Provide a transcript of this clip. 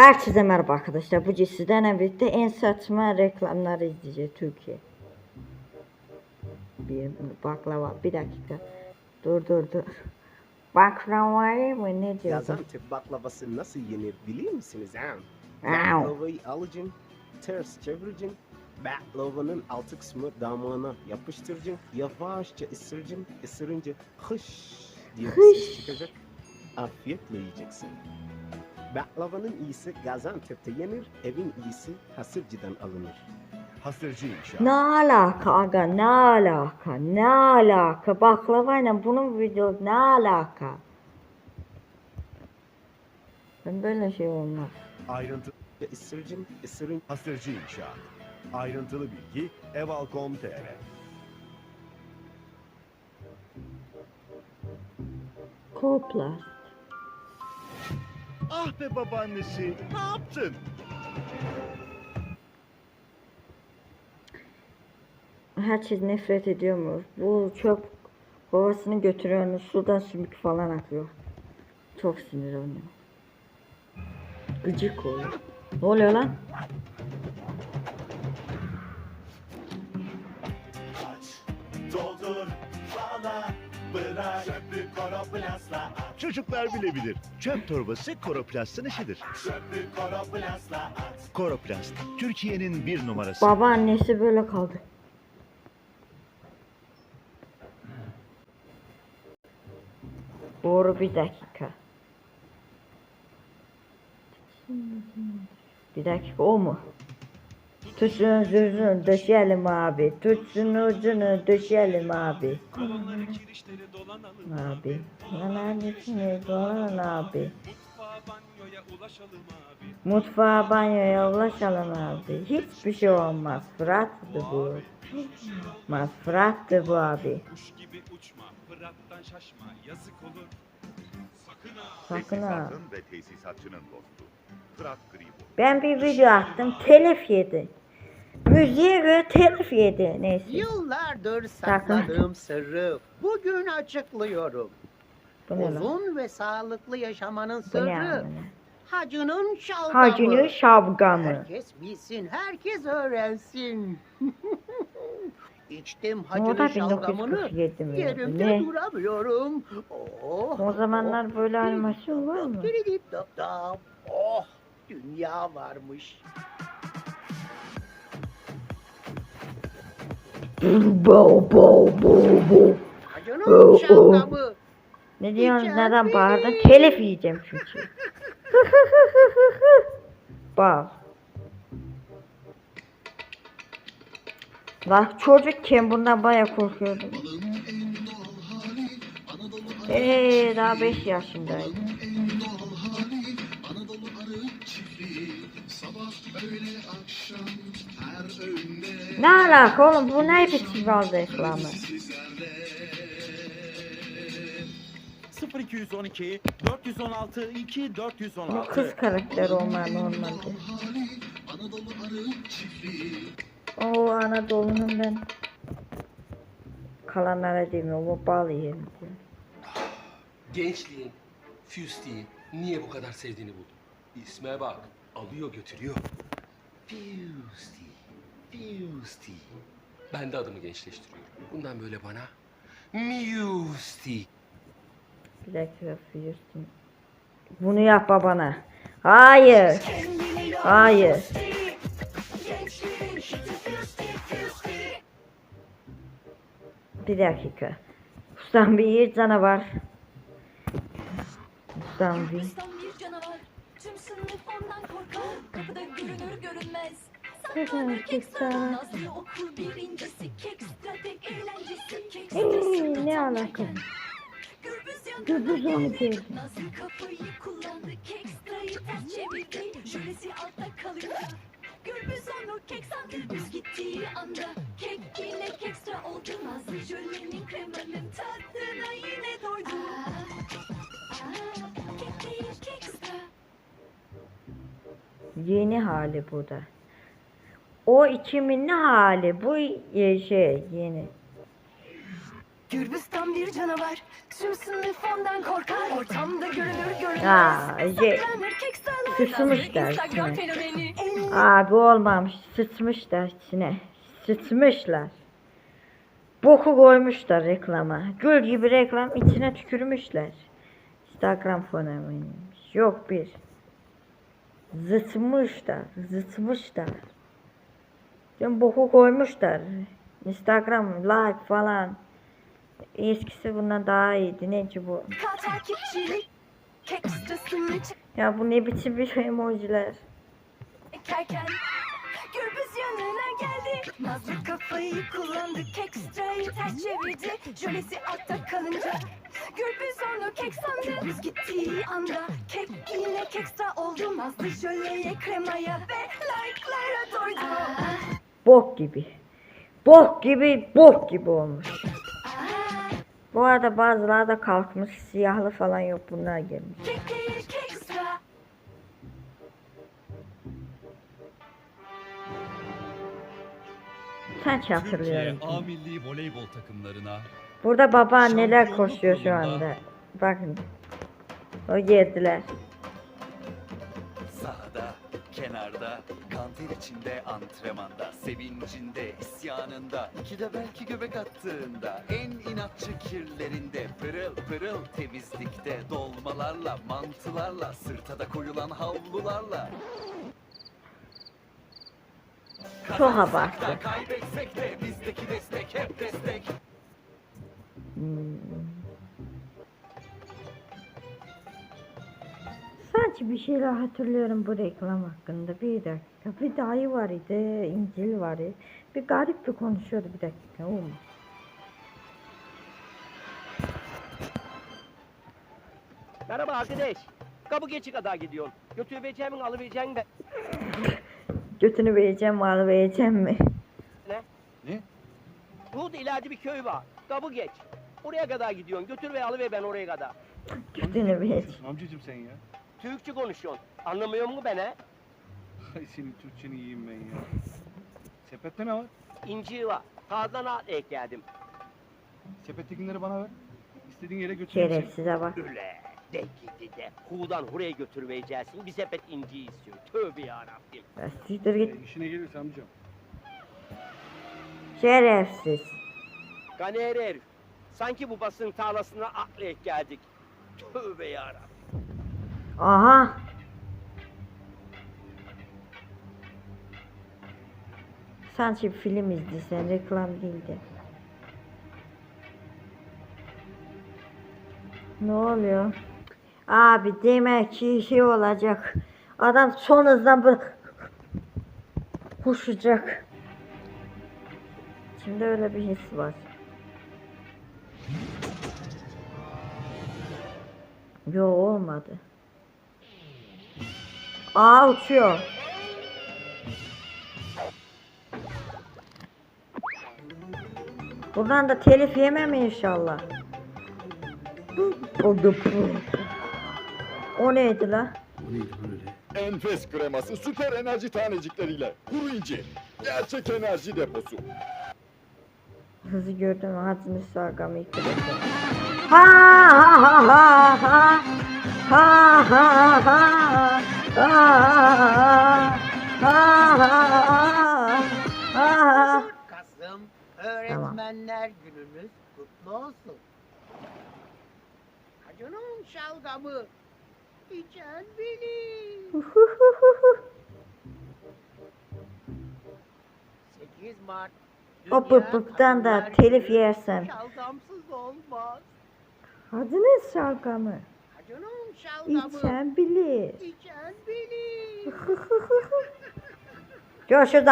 Herkese merhaba arkadaşlar. Bugün sizlerle birlikte en saçma reklamları izleyeceğiz Türkiye. Bir baklava. Bir dakika. Dur dur dur. Baklavayı mı ne diyordu? Gaziantep baklavası nasıl yenir biliyor musunuz ha? Baklavayı alacaksın, ters çevireceksin. Baklavanın altı kısmı damağına yapıştıracaksın. Yavaşça ısıracaksın. Isırınca hış diye bir ses çıkacak. Afiyetle yiyeceksin. Baklavanın iyisi Gaziantep'te yenir, evin iyisi Hasırcı'dan alınır. Hasırcı inşaat. Ne alaka aga ne alaka ne alaka baklavayla bunun video ne alaka? Ben böyle şey olmaz. Ayrıntı Ve ısıracaksın, ısırınca Hasırcı inşaat. Ayrıntılı bilgi eval.com.tr Kopla. Ah be babaannesi ne yaptın? Herkes nefret ediyor mu? Bu çöp kovasını götürüyorsunuz sudan sümük falan akıyor. Çok sinir oluyor. Gıcık oluyor. Ne oluyor lan? Bırak Çöplük koroplastla at Çocuklar bilebilir. Çöp torbası Koroplast'ın işidir. Çöplük koroplastla at Koroplast, Türkiye'nin bir numarası. Babaannesi böyle kaldı. Doğru bir dakika. Bir dakika o mu? Tutsun ucunu döşeyelim abi. Tutsun ucunu döşeyelim abi. Kolonları kirişleri dolanalım Abi. Neredesiniz dolanın abi. Mutfağa banyoya ulaşalım abi Mutfağa banyoya ulaşalım abi. Hiçbir şey olmaz. Fırat'tı bu. Olmaz. Fırat'tı bu abi. Kuş gibi uçma Fırat'tan şaşma yazık olur Sakın ha Sakın ha. Ben bir video attım. Telif yedi. Müziğe göre telif yedi. Neyse. Yıllardır sakladığım sırrı bugün açıklıyorum. Bu ne lan? Uzun ve sağlıklı yaşamanın Bu ne sırrı amına? hacının şalgamı. Hacının şavgamı. Herkes bilsin, herkes öğrensin. İçtim hacının şalgamını, 1947 mi? yerimde Ne? duramıyorum. Oh, O zamanlar böyle animasyon var mı? Diridip dap dap. Oh, dünya varmış. Bo bo bo bo. Hacının şalgamı. Ne diyorsun? Rica Neden bağırdın? Telif yiyeceğim çünkü. Bak. Bak çocukken bundan baya korkuyordum. Eee daha 5 yaşındaydım. Ne alaka oğlum bu ne bazı reklamı? 0212 416 2 Bu 416 kız karakteri olmalı normalde. O Anadolu'nun ben kalanlara demiyorum o bal yerim diyor. Gençliğin, Füsti'yi niye bu kadar sevdiğini buldum. İsme bak, alıyor götürüyor. Füsti, Füsti. Ben de adımı gençleştiriyorum. Bundan böyle bana Musti. Bir dakika Filistin. Bunu yap babana. Hayır. Hayır. Bir dakika. Ustam bir canavar. Ustam bir. Jölesi altta kalıyor. Gürbüz onu oldu. Yine doydu. Yeni hali bu da. O 2000'li hali. Bu e, şey yeni. Gürbüz tam bir canavar. Tüm sınıf ondan korkar. Ortamda görünür görünmez. Aa, şey. Sıçmışlar Instagram içine. fenomeni. Abi olmamış. Sıçmışlar içine. Sıçmışlar. Boku koymuşlar reklama. Gül gibi reklam içine tükürmüşler. Instagram fenomeniymiş. Yok bir. Zıtmışlar. Zıtmışlar. Diyorum boku koymuşlar. Instagram like falan. Eskisi bundan daha iyiydi. Neyse bu. Ya bu ne biçim bir emojiler. yanına geldi. Nazlı kafayı kullandı. Kekstrayı ters çevirdi. Jölesi altta kalınca. Gürbüz onu kek sandı. Biz gittiği anda. Kek yine kekstra oldu. Nazlı jöleye kremaya ve like'lara. Bok gibi. Bok gibi, bok gibi olmuş. Bu arada bazıları da kalkmış siyahlı falan yok bunlar gelmiş. Sanki hatırlıyorum. A milli voleybol takımlarına Burada babaanneler koşuyor şu anda. Bakın. O geldiler. Sahada, kenarda, kanter içinde, antrenmanda, sevincinde, isyanında, ikide belki göbek attığında, en inatçı kirlerinde, pırıl pırıl temizlikte, dolmalarla, mantılarla, sırta da koyulan havlularla. Çok abarttı. kaybetsek de, bizdeki destek hep destek. Hmm. Sanki bir şeyler hatırlıyorum bu reklam hakkında. Bir dakika. Bir dayı var idi. İncil var idi. Bir garip bir konuşuyordu bir dakika. O mu? Merhaba arkadaş. Kapı geçi kadar gidiyorsun. Götüreceğimin alıvereceğin de. Götünü vereceğim mi alıvereceğim mi? Burada ileride bir köy var. Kapı geç. Oraya kadar gidiyorsun. Götür ve alıver ben oraya kadar. Götünü vereceğim. Amcacım sen ya. Türkçe konuşuyorsun. Anlamıyor musun beni? Ay senin Türkçeni yiyeyim ben ya. Sepette ne var? İnci var. Kağıdan at ek geldim. Sepettekileri bana ver. İstediğin yere götüreyim seni. Şerefsize bak. Öyle. De gidi de. Hudan huraya götürmeyeceksin. Bir sepet inci istiyor. Tövbe yarabbim. Ya Siktir git. işine gelirse amcam. Şerefsiz. Ganer herif. Sanki bu basın tarlasına aklı ek geldik. Tövbe yarabbim. Aha. Bir film izlesen reklam değildi. Ne oluyor? Abi demek ki şey olacak. Adam son hızdan böyle koşacak. Şimdi öyle bir his var. Yo olmadı. Aa uçuyor. Buradan da telif yemem inşallah. O neydi la? Enfes kreması süper enerji tanecikleriyle. Kuru inci. Gerçek enerji deposu. Hızı gördüm ağzını sargam ilk defa. Ha ha ha ha ha. Ha ha ha ha. Kasım, Öğretmenler gününüz kutlu olsun. Hacının şalgamı. İçen benim. 8 Mart. O pıpıktan da telif yersem. Şalgamsız olmaz. Adınız sargamı. Hacının şalgamı. İçen bilir. İçen benim. Görüşürüz